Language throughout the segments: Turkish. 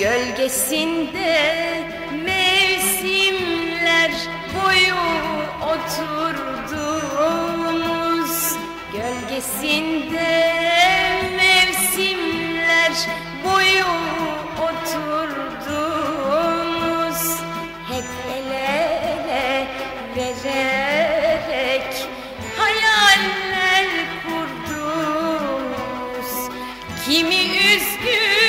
Gölgesinde mevsimler boyu oturduğumuz Gölgesinde mevsimler boyu oturduğumuz Hep el ele vererek hayaller kurduk Kimi üzgün,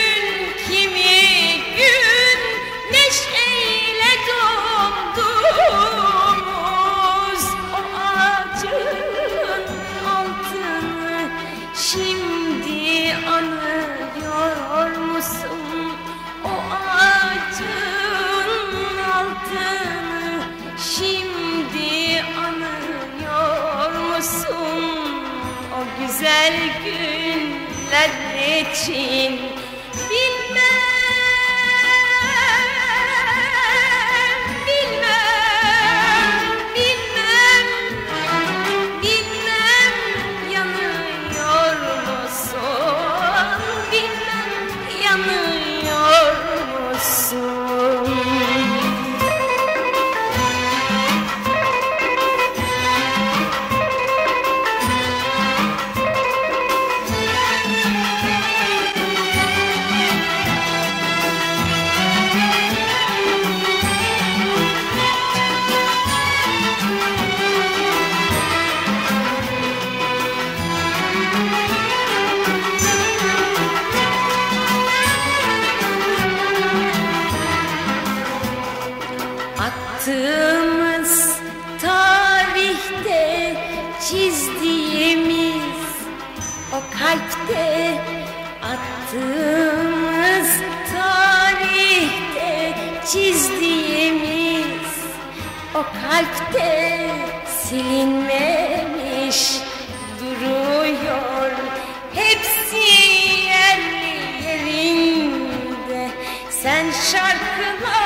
şimdi anıyor musun? O ağacın altını şimdi anıyor musun? O güzel günler için bilmem, tarihte çizdiğimiz o kalpte attığımız tarihte çizdiğimiz o kalpte silinmemiş duruyor. Hepsi yerli yerinde. Sen şarkılar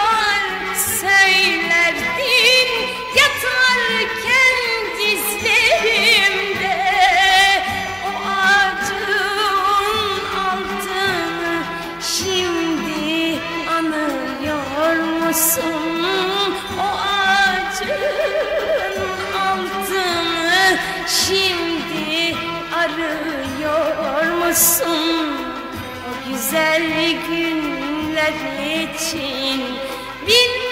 musun o güzel günler için. Bin